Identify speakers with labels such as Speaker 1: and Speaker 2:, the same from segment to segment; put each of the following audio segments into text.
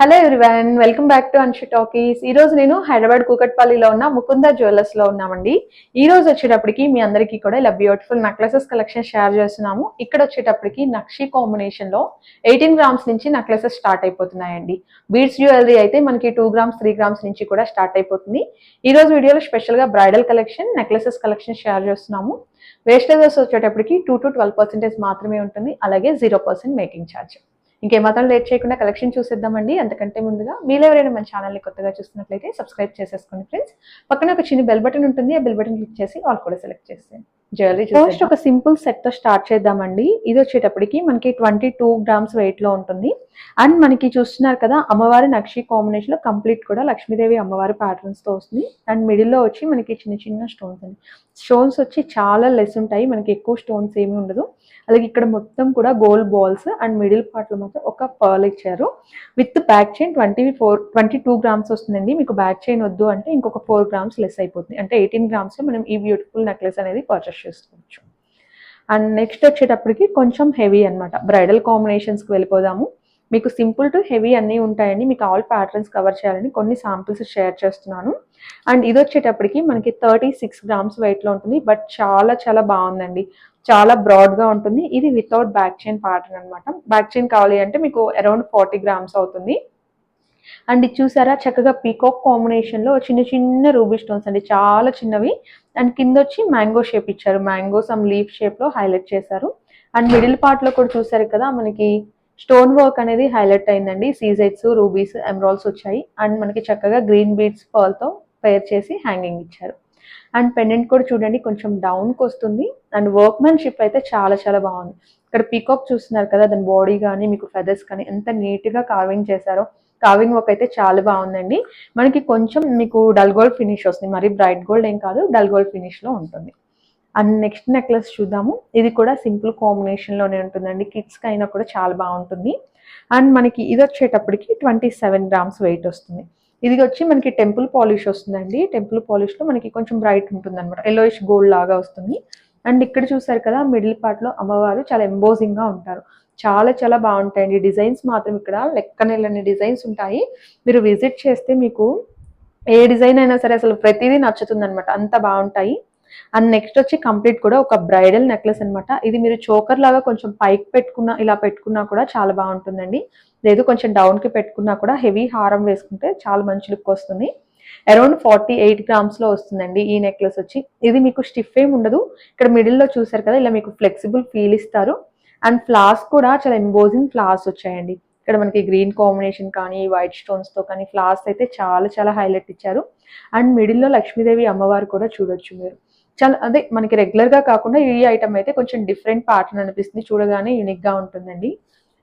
Speaker 1: Hello everyone welcome back to Anshi talkies ఈ రోజు నేను హైదరాబాద్ కూకట్పల్లిలో ఉన్న ముకుంద జ్యువెలర్స్లో ఉన్నామండి. ఈ రోజు వచ్చేటప్పటికి మీ అందరికీ కూడా ఇలా బ్యూటిఫుల్ నెక్లెసెస్ కలెక్షన్ షేర్ చేస్తున్నాము. ఇక్కడ వచ్చేటప్పటికి నక్షి కాంబినేషన్లో ఎయిటీన్ గ్రామ్స్ నుంచి నెక్లెసెస్ స్టార్ట్ అయిపోతున్నాయండి. బీడ్స్ జ్యువెలరీ అయితే మనకి టూ గ్రామ్స్ త్రీ గ్రామ్స్ నుంచి కూడా స్టార్ట్ అయిపోతుంది. ఈ రోజు వీడియోలో స్పెషల్గా bridal collection necklaces collection share చేస్తున్నాము. వేస్టేజెస్ వచ్చేటప్పటికి టూ టు ట్వెల్వ్ పర్సెంటేజ్ మాత్రమే ఉంటుంది. అలాగే జీరో పర్సెంట్ మేకింగ్ ఛార్జ్ ఇంకేమాత్రం లేట్ చేయకుండా కలెక్షన్ చూసేద్దామండి. అంతకంటే ముందుగా మీరు ఎవరైనా మన ఛానల్ని కొత్తగా చూస్తున్నట్లయితే సబ్స్క్రైబ్ చేసేసుకోండి ఫ్రెండ్స్. పక్కన ఒక చిన్న బెల్ బటన్ ఉంటుంది. ఆ బెల్ బటన్ క్లిక్ చేసి ఆల్ కూడా సెలెక్ట్ చేసేయండి. జ్యువెలరీ ఫస్ట్ ఒక సింపుల్ సెట్తో స్టార్ట్ చేద్దామండి. ఇది వచ్చేటప్పటికి మనకి ట్వంటీ టూ గ్రామ్స్ వెయిట్లో ఉంటుంది. అండ్ మనకి చూస్తున్నారు కదా అమ్మవారి నక్షి కాంబినేషన్లో కంప్లీట్ కూడా లక్ష్మీదేవి అమ్మవారి ప్యాటర్న్స్తో వస్తుంది. అండ్ మిడిల్లో వచ్చి మనకి చిన్న చిన్న స్టోన్స్ అండి. స్టోన్స్ వచ్చి చాలా లెస్ ఉంటాయి. మనకి ఎక్కువ స్టోన్స్ ఏమీ ఉండదు. అలాగే ఇక్కడ మొత్తం కూడా గోల్డ్ బాల్స్ అండ్ మిడిల్ పార్ట్లో మాత్రం ఒక పర్ల్ ఇచ్చారు. With back chain twenty four twenty two grams వస్తుందండి. మీకు బ్యాక్ చైన్ వద్దు అంటే ఇంకొక ఫోర్ గ్రామ్స్ లెస్ అయిపోతుంది. అంటే ఎయిటీన్ గ్రామ్స్లో మనం ఈ బ్యూటిఫుల్ నెక్లెస్ అనేది పర్చేస్ చేసుకోవచ్చు అండ్ నెక్స్ట్ వచ్చేటప్పటికి కొంచెం హెవీ అనమాట బ్రైడల్ కాంబినేషన్స్కి వెళ్ళిపోదాము. మీకు సింపుల్ టు హెవీ అన్నీ ఉంటాయండి. మీకు ఆల్ ప్యాటర్న్స్ కవర్ చేయాలని కొన్ని శాంపిల్స్ షేర్ చేస్తున్నాను. అండ్ ఇది వచ్చేటప్పటికి మనకి థర్టీ సిక్స్ గ్రామ్స్ వెయిట్లో ఉంటుంది. బట్ చాలా చాలా బాగుందండి. చాలా బ్రాడ్గా ఉంటుంది. ఇది వితౌట్ బ్యాక్ చైన్ ప్యాటర్న్ అనమాట బ్యాక్ చైన్ కావాలి అంటే మీకు అరౌండ్ ఫార్టీ గ్రామ్స్ అవుతుంది. అండ్ ఇది చూసారా? చక్కగా పీకాక్ కాంబినేషన్లో చిన్న చిన్న రూబీ స్టోన్స్ అండి. చాలా చిన్నవి. అండ్ కింద వచ్చి మ్యాంగో షేప్ ఇచ్చారు. మ్యాంగో సమ్ లీఫ్ షేప్లో హైలైట్ చేశారు. అండ్ మిడిల్ పార్ట్లో కూడా చూసారు కదా మనకి స్టోన్ వర్క్ అనేది హైలైట్ అయిందండి. సీజైట్స్ రూబీస్ ఎమరాల్స్ వచ్చాయి. అండ్ మనకి చక్కగా గ్రీన్ బీడ్స్ పర్ల్తో పేర్ చేసి హ్యాంగింగ్ ఇచ్చారు. అండ్ పెండెంట్ కూడా చూడండి కొంచెం డౌన్కి వస్తుంది. అండ్ వర్క్మెన్షిప్ అయితే చాలా చాలా బాగుంది. ఇక్కడ పీకాక్ చూస్తున్నారు కదా దాని బాడీ కానీ మీకు ఫెదర్స్ కానీ ఎంత నీట్గా కార్వింగ్ చేశారో. కావింగ్ వర్క్ అయితే చాలా బాగుందండి. మనకి కొంచెం మీకు డల్ గోల్డ్ ఫినిష్ వస్తుంది. మరి బ్రైట్ గోల్డ్ ఏం కాదు డల్ గోల్డ్ ఫినిష్లో ఉంటుంది. అండ్ నెక్స్ట్ నెక్లెస్ చూద్దాము. ఇది కూడా సింపుల్ కాంబినేషన్లోనే ఉంటుందండి. కిడ్స్కి అయినా కూడా చాలా బాగుంటుంది. అండ్ మనకి ఇది వచ్చేటప్పటికి ట్వంటీ సెవెన్ గ్రామ్స్ వెయిట్ వస్తుంది. ఇది వచ్చి మనకి టెంపుల్ పాలిష్ వస్తుందండి. టెంపుల్ పాలిష్లో మనకి కొంచెం బ్రైట్ ఉంటుంది అనమాట ఎల్లోయిష్ గోల్డ్ లాగా వస్తుంది. అండ్ ఇక్కడ చూసారు కదా మిడిల్ పార్ట్లో అమ్మవారు చాలా ఎంబోజింగ్గా ఉంటారు. చాలా చాలా బాగుంటాయండి. డిజైన్స్ మాత్రం ఇక్కడ లెక్కనెళ్ళని డిజైన్స్ ఉంటాయి. మీరు విజిట్ చేస్తే మీకు ఏ డిజైన్ అయినా సరే అసలు ప్రతిదీ నచ్చుతుంది అనమాట అంత బాగుంటాయి. అండ్ నెక్స్ట్ వచ్చి కంప్లీట్ కూడా ఒక బ్రైడల్ నెక్లెస్ అనమాట ఇది మీరు చోకర్ లాగా కొంచెం పైకి పెట్టుకున్నా ఇలా పెట్టుకున్నా కూడా చాలా బాగుంటుందండి. లేదు కొంచెం డౌన్కి పెట్టుకున్నా కూడా హెవీ హారం వేసుకుంటే చాలా మంచి లుక్ వస్తుంది. అరౌండ్ ఫార్టీ ఎయిట్ గ్రామ్స్లో వస్తుందండి ఈ నెక్లెస్ వచ్చి. ఇది మీకు స్టిఫ్ ఏమి ఉండదు. ఇక్కడ మిడిల్లో చూసారు కదా ఇలా మీకు ఫ్లెక్సిబుల్ ఫీల్ ఇస్తారు. అండ్ ఫ్లాస్ కూడా చాలా ఎంబోజింగ్ ఫ్లాస్ వచ్చాయండి. ఇక్కడ మనకి గ్రీన్ కాంబినేషన్ కానీ వైట్ స్టోన్స్తో కానీ ఫ్లాస్ అయితే చాలా చాలా హైలైట్ ఇచ్చారు. అండ్ మిడిల్లో లక్ష్మీదేవి అమ్మవారు కూడా చూడొచ్చు మీరు. చాలా అదే మనకి రెగ్యులర్గా కాకుండా ఈ ఐటమ్ అయితే కొంచెం డిఫరెంట్ ప్యాటర్న్ అనిపిస్తుంది. చూడగానే యూనిక్గా ఉంటుందండి.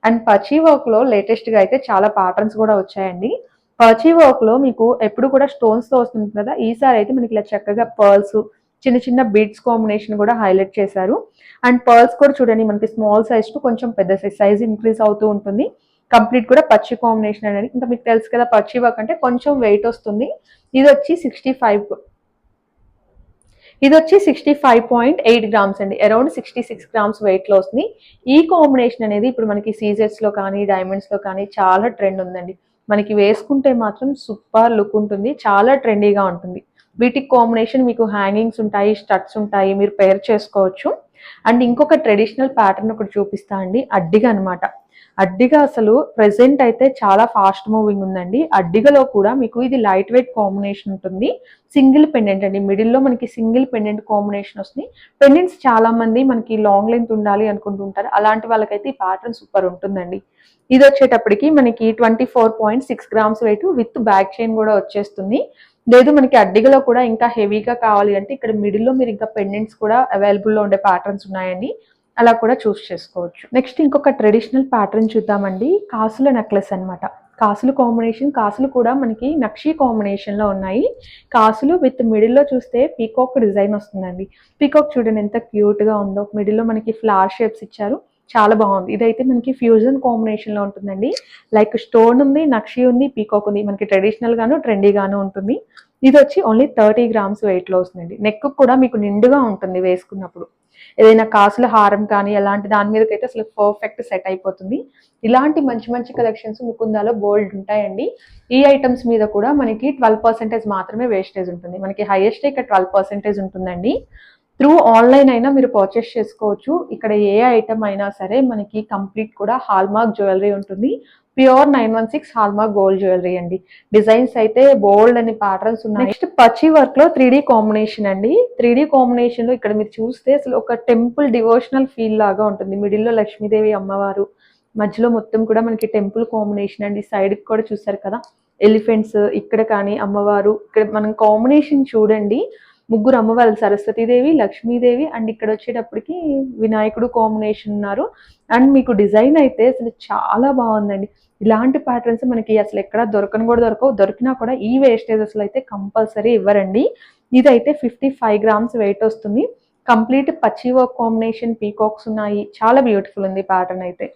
Speaker 1: అండ్ పచీ వర్క్లో లేటెస్ట్గా అయితే చాలా ప్యాటర్న్స్ కూడా వచ్చాయండి. పచీ వర్క్లో మీకు ఎప్పుడు కూడా స్టోన్స్తో వస్తుంది కదా ఈసారి అయితే మనకి ఇలా చక్కగా పర్ల్స్ చిన్న చిన్న బీడ్స్ కాంబినేషన్ కూడా హైలైట్ చేశారు. అండ్ పర్ల్స్ కూడా చూడండి మనకి స్మాల్ సైజ్ టు కొంచెం పెద్ద సైజ్ సైజ్ ఇంక్రీజ్ అవుతూ ఉంటుంది. కంప్లీట్ కూడా పచ్చి కాంబినేషన్ అనేది ఇంకా మీకు తెలుసు కదా పచ్చి వర్క్ అంటే కొంచెం వెయిట్ వస్తుంది. ఇది వచ్చి సిక్స్టీ ఫైవ్ ఇది వచ్చి sixty five point eight grams అండి. అరౌండ్ సిక్స్టీ సిక్స్ గ్రామ్స్ వెయిట్లో వస్తుంది. ఈ కాంబినేషన్ అనేది ఇప్పుడు మనకి సీజర్స్లో కానీ డైమండ్స్లో కానీ చాలా ట్రెండ్ ఉందండి. మనకి వేసుకుంటే మాత్రం సూపర్ లుక్ ఉంటుంది. చాలా ట్రెండీగా ఉంటుంది. వీటికి కాంబినేషన్ మీకు హ్యాంగింగ్స్ ఉంటాయి స్టడ్స్ ఉంటాయి మీరు పేర్ చేసుకోవచ్చు. అండ్ ఇంకొక ట్రెడిషనల్ ప్యాటర్న్ ఒకటి చూపిస్తా అండి అడ్డిగా అనమాట అడ్డిగా అసలు ప్రెసెంట్ అయితే చాలా ఫాస్ట్ మూవింగ్ ఉందండి. అడ్డిగలో కూడా మీకు ఇది లైట్ వెయిట్ కాంబినేషన్ ఉంటుంది. సింగిల్ పెండెంట్ అండి. మిడిల్లో మనకి సింగిల్ పెండెంట్ కాంబినేషన్ వస్తుంది. పెండెంట్స్ చాలా మంది మనకి లాంగ్ లెంత్ ఉండాలి అనుకుంటుంటారు అలాంటి వాళ్ళకైతే ఈ ప్యాటర్న్ సూపర్ ఉంటుందండి. ఇది వచ్చేటప్పటికి మనకి twenty four point six grams weight with back chain కూడా వచ్చేస్తుంది. లేదు మనకి అడ్డిగలో కూడా ఇంకా హెవీగా కావాలి అంటే ఇక్కడ మిడిల్లో మీరు ఇంకా పెండెంట్స్ కూడా అవైలబుల్లో ఉండే ప్యాటర్న్స్ ఉన్నాయండి అలా కూడా చూస్ చేసుకోవచ్చు. నెక్స్ట్ ఇంకొక ట్రెడిషనల్ ప్యాటర్న్ చూద్దామండి. కాసుల నెక్లెస్ అనమాట కాసులు కాంబినేషన్ కాసులు కూడా మనకి నక్షి కాంబినేషన్లో ఉన్నాయి. కాసులు విత్ మిడిల్లో చూస్తే పీకాక్ డిజైన్ వస్తుందండి. పీకాక్ చూడండి ఎంత క్యూట్గా ఉందో. మిడిల్లో మనకి ఫ్లవర్ షేప్స్ ఇచ్చారు. చాలా బాగుంది. ఇదైతే మనకి ఫ్యూజన్ కాంబినేషన్లో ఉంటుందండి. లైక్ స్టోన్ ఉంది నక్షి ఉంది పీకాక్ ఉంది. మనకి ట్రెడిషనల్ గాను ట్రెండీగాను ఉంటుంది. ఇది వచ్చి ఓన్లీ థర్టీ గ్రామ్స్ వెయిట్లో వస్తుందండి. నెక్ కూడా మీకు నిండుగా ఉంటుంది వేసుకున్నప్పుడు. ఏదైనా కాసుల హారం కానీ అలాంటి దాని మీదకైతే అసలు పర్ఫెక్ట్ సెట్ అయిపోతుంది. ఇలాంటి మంచి మంచి కలెక్షన్స్ ముకుందాలో బోల్డ్ ఉంటాయండి. ఈ ఐటమ్స్ మీద కూడా మనకి ట్వెల్వ్ పర్సెంటేజ్ మాత్రమే వేస్టేజ్ ఉంటుంది. మనకి హైయెస్ట్ ఇక్కడ ట్వెల్వ్ పర్సెంటేజ్ ఉంటుందండి. త్రూ ఆన్లైన్ అయినా మీరు పర్చేస్ చేసుకోవచ్చు. ఇక్కడ ఏ ఐటమ్ అయినా సరే మనకి కంప్లీట్ కూడా హాల్మార్క్ జ్యువెలరీ ఉంటుంది. Pure nine one six hallmark gold jewellery అండి. డిజైన్స్ అయితే బోల్డ్ అని ప్యాటర్న్స్ ఉన్నాయి. నెక్స్ట్ పచ్చి వర్క్లో త్రీ కాంబినేషన్ అండి. త్రీ కాంబినేషన్లో ఇక్కడ మీరు చూస్తే అసలు ఒక టెంపుల్ డివోషనల్ ఫీల్ లాగా ఉంటుంది. మిడిల్లో లక్ష్మీదేవి అమ్మవారు మధ్యలో మొత్తం కూడా మనకి టెంపుల్ కాంబినేషన్ అండి. సైడ్కి కూడా చూసారు కదా ఎలిఫెంట్స్ ఇక్కడ కానీ అమ్మవారు ఇక్కడ మనం కాంబినేషన్ చూడండి. ముగ్గురు అమ్మవారు సరస్వతీదేవి లక్ష్మీదేవి అండ్ ఇక్కడ వచ్చేటప్పటికి వినాయకుడు కాంబినేషన్ ఉన్నారు. అండ్ మీకు డిజైన్ అయితే అసలు చాలా బాగుందండి. ఇలాంటి ప్యాటర్న్స్ మనకి అసలు ఎక్కడ దొరకను కూడా దొరకవు. దొరికినా కూడా ఈ వేస్టేజ్ అసలు అయితే కంపల్సరీ ఇవ్వరండి. ఇదైతే ఫిఫ్టీ ఫైవ్ గ్రామ్స్ వెయిట్ వస్తుంది. కంప్లీట్ పచ్చి వర్క్ కాంబినేషన్ పీకాక్స్ ఉన్నాయి. చాలా బ్యూటిఫుల్ ఉంది ప్యాటర్న్ అయితే.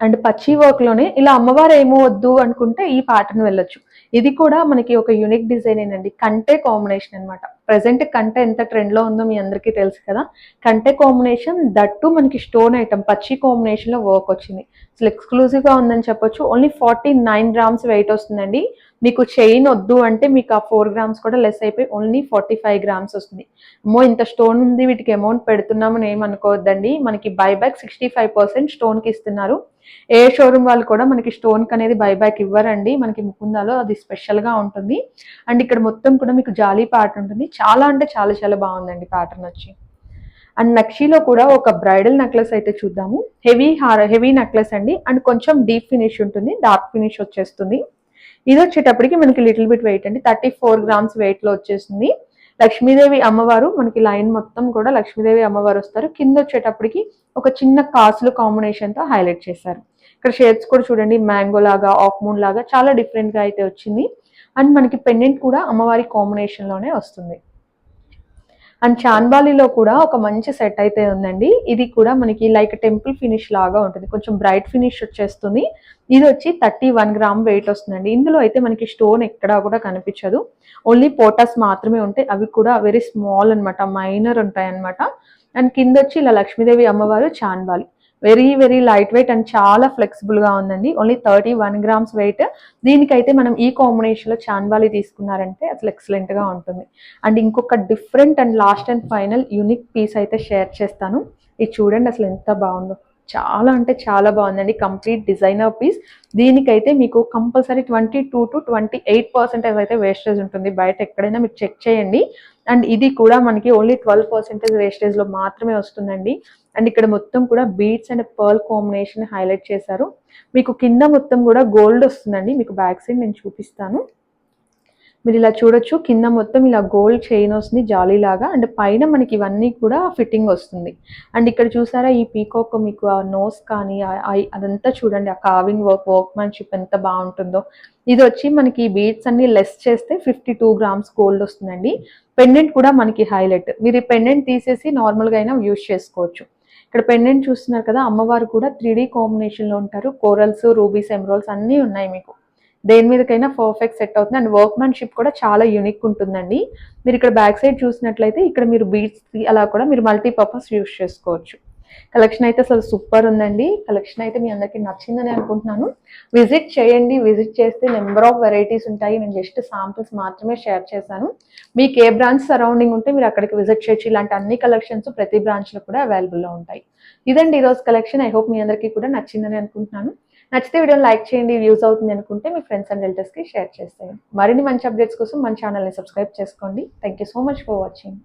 Speaker 1: అండ్ పచ్చి వర్క్లోనే ఇలా అమ్మవారు ఏమో వద్దు అనుకుంటే ఈ ప్యాటర్న్ వెళ్ళొచ్చు. ఇది కూడా మనకి ఒక యూనిక్ డిజైన్ ఏనండి. కంటే కాంబినేషన్ అనమాట ప్రజెంట్ కంటే ఎంత ట్రెండ్లో ఉందో మీ అందరికీ తెలుసు కదా. కంటే కాంబినేషన్ దట్టు మనకి స్టోన్ ఐటమ్ పచ్చి కాంబినేషన్లో వర్క్ వచ్చింది. అసలు ఎక్స్క్లూజివ్గా ఉందని చెప్పొచ్చు. Only forty nine grams weight వస్తుందండి. మీకు చైన్ వద్దు అంటే మీకు ఆ ఫోర్ గ్రామ్స్ కూడా లెస్ అయిపోయి ఓన్లీ ఫార్టీ ఫైవ్ గ్రామ్స్ వస్తుంది. అమ్మో ఇంత స్టోన్ ఉంది వీటికి అమౌంట్ పెడుతున్నామని ఏమనుకోవద్దండి మనకి బైబ్యాక్ సిక్స్టీ ఫైవ్ పర్సెంట్ స్టోన్కి ఇస్తున్నారు. ఏ షోరూమ్ వాళ్ళు కూడా మనకి స్టోన్ అనేది బైబ్యాక్ ఇవ్వరండి. మనకి ముకుందాలో అది స్పెషల్గా ఉంటుంది. అండ్ ఇక్కడ మొత్తం కూడా మీకు జాలీ ప్యాటర్న్ ఉంటుంది. చాలా అంటే చాలా చాలా బాగుందండి ప్యాటర్న్ వచ్చి అండ్ నక్షీలో కూడా ఒక బ్రైడల్ నెక్లెస్ అయితే చూద్దాము. హెవీ హార్ హెవీ నెక్లెస్ అండి. అండ్ కొంచెం డీప్ ఫినిష్ ఉంటుంది. డార్క్ ఫినిష్ వచ్చేస్తుంది. ఇది వచ్చేటప్పటికి మనకి లిటిల్ బిట్ వెయిట్ అండి. థర్టీ ఫోర్ గ్రామ్స్ వెయిట్లో వచ్చేస్తుంది లక్ష్మీదేవి అమ్మవారు మనకి లైన్ మొత్తం కూడా లక్ష్మీదేవి అమ్మవారు వస్తారు. కింద వచ్చేటప్పటికి ఒక చిన్న కాసులు కాంబినేషన్తో హైలైట్ చేశారు. ఇక్కడ షేడ్స్ కూడా చూడండి మ్యాంగో లాగా ఆఫ్ మూన్ లాగా చాలా డిఫరెంట్గా అయితే వచ్చింది. అండ్ మనకి పెండెంట్ కూడా అమ్మవారి కాంబినేషన్లోనే వస్తుంది. అండ్ చాన్బాలీలో కూడా ఒక మంచి సెట్ అయితే ఉందండి. ఇది కూడా మనకి లైక్ టెంపుల్ ఫినిష్ లాగా ఉంటుంది. కొంచెం బ్రైట్ ఫినిష్ వచ్చేస్తుంది. ఇది వచ్చి థర్టీ వన్ గ్రామ్ వెయిట్ వస్తుందండి. ఇందులో అయితే మనకి స్టోన్ ఎక్కడా కూడా కనిపించదు. ఓన్లీ పోటాస్ మాత్రమే ఉంటాయి. అవి కూడా వెరీ స్మాల్ అనమాట మైనర్ ఉంటాయి అనమాట అండ్ కింద వచ్చి ఇలా లక్ష్మీదేవి అమ్మవారు chandbali very very light weight and చాలా ఫ్లెక్సిబుల్గా ఉందండి. Only thirty one grams weight దీనికైతే మనం ఈ కాంబినేషన్లో తీసుకున్నారంటే అసలు ఎక్సలెంట్గా ఉంటుంది. అండ్ ఇంకొక different and last and final unique piece అయితే షేర్ చేస్తాను. ఇది చూడండి అసలు ఎంత బాగుందో. చాలా అంటే చాలా బాగుందండి. కంప్లీట్ డిజైనర్ పీస్ దీనికైతే మీకు compulsory twenty two to twenty eight percentage అయితే వేస్టేజ్ ఉంటుంది. బయట ఎక్కడైనా మీరు చెక్ చేయండి. అండ్ ఇది కూడా మనకి ఓన్లీ ట్వెల్వ్ పర్సెంటేజ్ వేస్టేజ్లో మాత్రమే వస్తుందండి. అండ్ ఇక్కడ మొత్తం కూడా beads and pearl combination highlight చేశారు. మీకు కింద మొత్తం కూడా గోల్డ్ వస్తుందండి. మీకు బ్యాక్ సైడ్ నేను చూపిస్తాను. మీరు ఇలా చూడొచ్చు కింద మొత్తం ఇలా గోల్డ్ చైన్ వస్తుంది జాలీ లాగా అండ్ పైన మనకి ఇవన్నీ కూడా ఫిట్టింగ్ వస్తుంది. అండ్ ఇక్కడ చూసారా ఈ పీకాక్ మీకు ఆ నోస్ కానీ అదంతా చూడండి ఆ కావింగ్ వర్క్ వర్క్మెన్షిప్ ఎంత బాగుంటుందో. ఇది వచ్చి మనకి బీడ్స్ అన్ని లెస్ చేస్తే ఫిఫ్టీ టూ గ్రామ్స్ గోల్డ్ వస్తుందండి. పెండెంట్ కూడా మనకి హైలైట్. మీరు ఈ పెండెంట్ తీసేసి నార్మల్గా అయినా యూజ్ చేసుకోవచ్చు. ఇక్కడ పెండెంట్ చూస్తున్నారు కదా అమ్మవారు కూడా త్రీ డీ కాంబినేషన్లో ఉంటారు. కోరల్స్ రూబీస్ ఎమ్రోల్స్ అన్నీ ఉన్నాయి మీకు. దేని మీదకైనా పర్ఫెక్ట్ సెట్ అవుతుంది. అండ్ వర్క్మెన్షిప్ కూడా చాలా యూనిక్ ఉంటుందండి. మీరు ఇక్కడ బ్యాక్ సైడ్ చూసినట్లయితే ఇక్కడ మీరు బీడ్స్ అలా కూడా మీరు మల్టీపర్పస్ యూస్ చేసుకోవచ్చు. కలెక్షన్ అయితే అసలు సూపర్ ఉందండి. కలెక్షన్ అయితే మీ అందరికీ నచ్చిందని అనుకుంటున్నాను. విజిట్ చేయండి. విజిట్ చేస్తే నెంబర్ ఆఫ్ వెరైటీస్ ఉంటాయి. నేను జస్ట్ సాంపుల్స్ మాత్రమే షేర్ చేశాను. మీకు ఏ బ్రాంచ్ సరౌండింగ్ ఉంటే మీరు అక్కడికి విజిట్ చేయొచ్చు. ఇలాంటి అన్ని కలెక్షన్స్ ప్రతి బ్రాంచ్లో కూడా అవైలబుల్లో ఉంటాయి. ఇదండి ఈరోజు కలెక్షన్ ఐ హోప్ మీ అందరికీ కూడా నచ్చిందని అనుకుంటున్నాను. నచ్చితే వీడియోని లైక్ చేయండి వ్యూస్ అవుతుంది అనుకుంటే మీ ఫ్రెండ్స్ అండ్ రిలేటివ్స్కి షేర్ చేస్తాయి మరిన్ని మంచి అప్డేట్స్ కోసం మన ఛానల్ని సబ్స్క్రైబ్ చేసుకోండి. Thank you so much for watching